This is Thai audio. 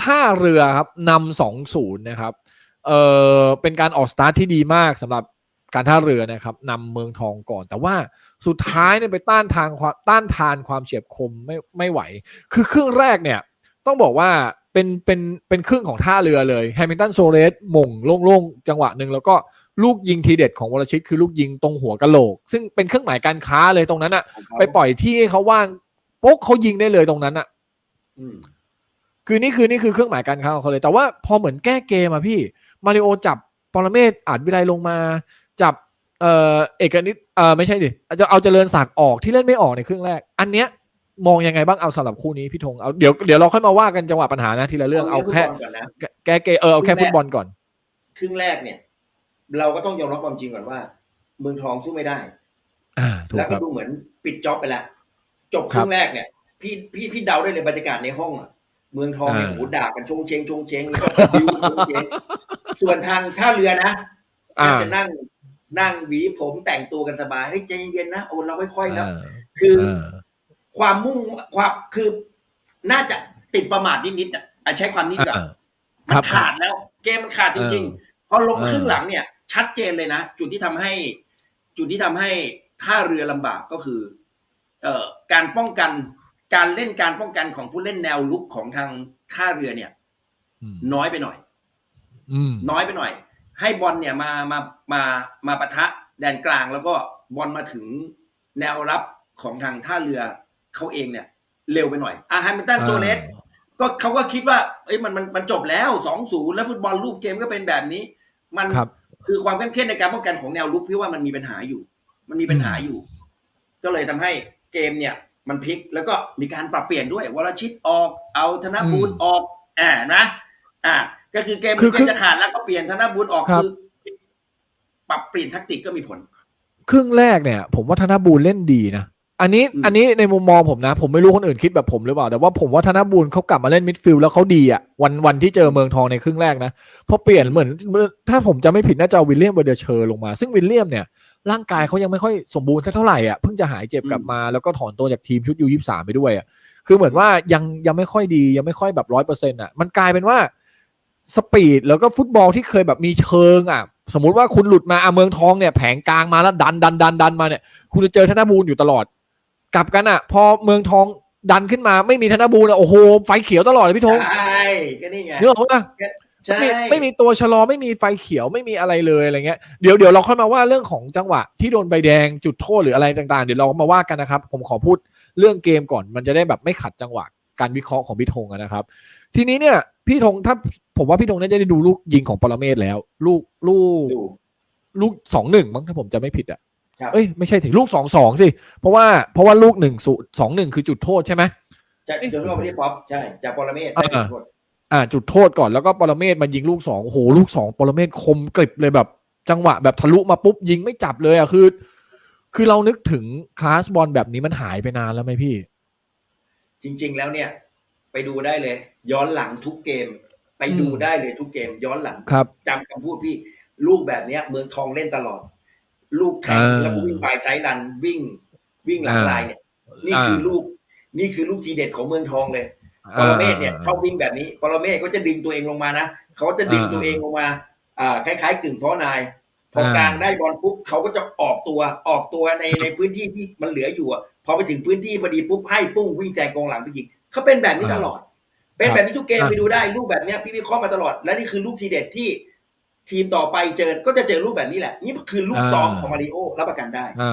ท่าเรือครับนำสองศูนย์นะครับ เออเป็นการออกสตาร์ทที่ดีมากสำหรับการท่าเรือนะครับนำเมืองทองก่อน แต่ว่าสุดท้ายเนี่ยไปต้านทานความต้านทานความเฉียบคมไม่ไม่ไหว คือครึ่งแรกเนี่ยต้องบอกว่าเป็นเป็นเป็นครึ่งของท่าเรือเลยแฮมิลตันโซเรสหม่งโล่งๆ จังหวะหนึ่งแล้วก็ลูกยิงทีเด็ดของวรชิตคือลูกยิงตรงหัวกะโหลก ซึ่งเป็นเครื่องหมายการค้าเลยตรงนั้นอะของเขาไปปล่อยที่ให้เขาว่างปุ๊กเขายิงได้เลยตรงนั้นอะอืม คือนี่คือนี่คือเครื่องหมายการค้าของเขาเลย แต่ว่าพอเหมือนแก้เกมอะพี่มาริโอจับปรเมศอาจวิไลลงมา จับเอ่อเอกนิตเอ่อไม่ใช่ดิจะเอาเจริญศักดิ์ออกที่เล่นไม่ออกในครึ่งแรก อันเนี้ยมองยังไงบ้างเอาสำหรับคู่นี้พี่ธงเอาเดี๋ยวเดี๋ยวเราค่อยมาว่ากันจังหวะปัญหานะทีละเรื่องเอาแค่ฟุตบลก่อนนะแก้แก้เกมเออเอาแค่ฟุตบอลก่อน ครึ่งแรกเนี่ย เราก็ต้องยอมรับความจริงก่อนว่า เมืองทองสู้ไม่ได้อ่าถูกแล้วคก็รับดูเหมือนปิดจ็อบไปแล้วจบคครับรึ่งแรกเนี่ย พี่พี่พี่เดาได้เลยบรรยากาศในห้องอะ เมืองทองเนี่ยอ่าโหด่ากันชงเชงชงเชงแล้วก็บิวชงเชงส่วนทางท่าเรือนะอ่าจะนั่งนั่งหวีผมแต่งตัวกันสบายเฮ้ยใจเย็นๆนะโอ้เราค่อยๆนะอ่าคืออ่าความมุ่งความคือน่าจะติดประมาทนิดๆอะอะใช้ความนิดก่อนอ่ามัครันบขาดแล้ว เกมมันขาดจริงๆพอลงเออครึ่งหลังเนี่ย ชัดเจนเลยนะ จุดที่ทำให้ จุดที่ทำให้ท่าเรือลำบากก็คือ เอ่อการป้องกัน การเล่นการป้องกันของผู้เล่นแนวลุกของทางท่าเรือเนี่ยอืมน้อยไปหน่อยอืมน้อยไปหน่อย ให้บอลเนี่ยมามามามาปะทะแดนกลางแล้วก็บอลมาถึงแนวรับของทางท่าเรือเขาเองเนี่ย เร็วไปหน่อยอาฮันเมนตันโซเลสก็เขาก็คิดว่าเอ้ยมันมันมันจบแล้วสองศูนย์แล้วฟุตบอลรูปเกมก็เป็นแบบนี้ มันครับคือความเข้มข้นในการป้องกันของแนวรุกพี่ว่ามันมีปัญหาอยู่ มันมีปัญหาอยู่ ก็เลยทำให้เกมเนี่ย มันพลิกแล้วก็มีการปรับเปลี่ยนด้วยวรชิตออกเอาธนบูรณ์ออกอ่านะอ่า ก็คือเกมคือเกคืมอจะขาดแล้วก็เปลี่ยนธนบูรณ์ออกครับคือปรับเปลี่ยนแทักติกก็มีผล ครึ่งแรกเนี่ย ผมว่าธนบูรณ์เล่นดีนะ อันนี้อืมอันนี้ในมุมมองผมนะ ผมไม่รู้คนอื่นคิดแบบผมหรือเปล่า แต่ว่าผมว่าธนบูรณ์เขากลับมาเล่นมิดฟิลด์แล้วเขาดีอะวันวันที่เจอเมืองทองในครึ่งแรกนะพอเปลี่ยนเหมือน ถ้าผมจะไม่ผิดน่าจะเอาวิลเลียมเบอร์เดอเชอร์ลงมา ซึ่งวิลเลียมเนี่ยร่างกายเขายังไม่ค่อยสมบูรณ์สักเท่าไหร่อะเพิ่งจะหายเจ็บกลับมาแล้วก็ถอนตัวจากทีมชุดยูยี่สามไปด้วยอะคือเหมือนว่ายังยังไม่ค่อยดียังไม่ค่อยแบบร้อยเปอร์เซ็นต์อะมันกลายเป็นว่าสปีดแล้วก็ฟุตบอลที่เคยแบบมีเชิงอะสมมุติว่าคุณหลุดมาอะเมืองทองเนี่ยแผงกลางมาแล้วดันดันดันดันมาเนี่ยคุณจะเจอธนบูรณ์อยู่ตลอด กลับกันอะ พอเมืองทองดันขึ้นมาไม่มีธนบูรณ์อะโอ้โหไฟเขียวตลอดเลยพี่ธงใช่ก็นี่ไงเนื้ออกปะใช่ไม่ไม่มีตัวชะลอไม่มีไฟเขียวไม่มีอะไรเลยอะไรเงี้ยเดี๋ยวเดี๋ยวเราค่อยมาว่าเรื่องของจังหวะที่โดนใบแดงจุดโทษหรืออะไรต่างๆ เดี๋ยวเรามาว่ากันนะครับ ผมขอพูดเรื่องเกมก่อนมันจะได้แบบไม่ขัดจังหวะการวิเคราะห์ของพี่ธงอะนะครับ ทีนี้เนี่ย พี่ธงถ้าผมว่าพี่ธงน่าจะได้ดูลูกยิงของปรเมศแล้ว ลูกลูกดูลูกสองหนึ่งมั้งถ้าผมจะไม่ผิดอะครับ เอ้ยไม่ใช่ถึงลูกสองสองสิ เพราะว่าเพราะว่าลูกหนึ่งสองหนึ่งคือจุดโทษใช่ไหมจากจุดโทษไม่ได้ป๊อปใช่จากปรเมศอ่าได้จุดโทษอ่า จุดโทษก่อนแล้วก็ปรเมศมายิงลูกสองโอ้โหลูกสองปรเมศคมกริบเลยแบบ จังหวะแบบทะลุมาปุ๊บยิงไม่จับเลยอะคือ คือเรานึกถึงคลาสบอลแบบนี้มันหายไปนานแล้วไหมพี่ จริง ๆ แล้วเนี่ย ไปดูได้เลย ย้อนหลังทุกเกม ไปดูอืมได้เลยทุกเกม ย้อนหลังครับจำคำพูดพี่ ลูกแบบเนี้ย เมืองทองเล่นตลอด ลูกแข่งอ่าแล้วก็วิ่งปลายไซด์รันวิ่งวิ่งหลังอ่าลายเนี่ย นี่คืออาลูก นี่คือลูกทีเด็ดของเมืองทองเลยปรเมศเนี่ยชอบวิ่งแบบนี้ปรเมศก็จะดึงตัวเองลงมานะเขาจะดึงตัวเองลงมา อ่า คล้ายๆกึ่งฟ้อนายพอกลางได้บอลปุ๊บเขาก็จะออกตัวออกตัวในในพื้นที่ที่มันเหลืออยู่อะพอไปถึงพื้นที่พอดีปุ๊บให้ปุ้งวิ่งแซงกองหลังไปยิงเขาเป็นแบบนี้ตลอด เป็นแบบนี้ทุกเกมอ่าไปดูได้ลูกแบบเนี้ยพี่วิเคราะห์มาตลอด และนี่คือลูกทีเด็ดที่ ทีมต่อไปเจอก็จะเจอลูกแบบนี้แหละ นี่คือลูกซ้อมของมาริโอรับประกันได้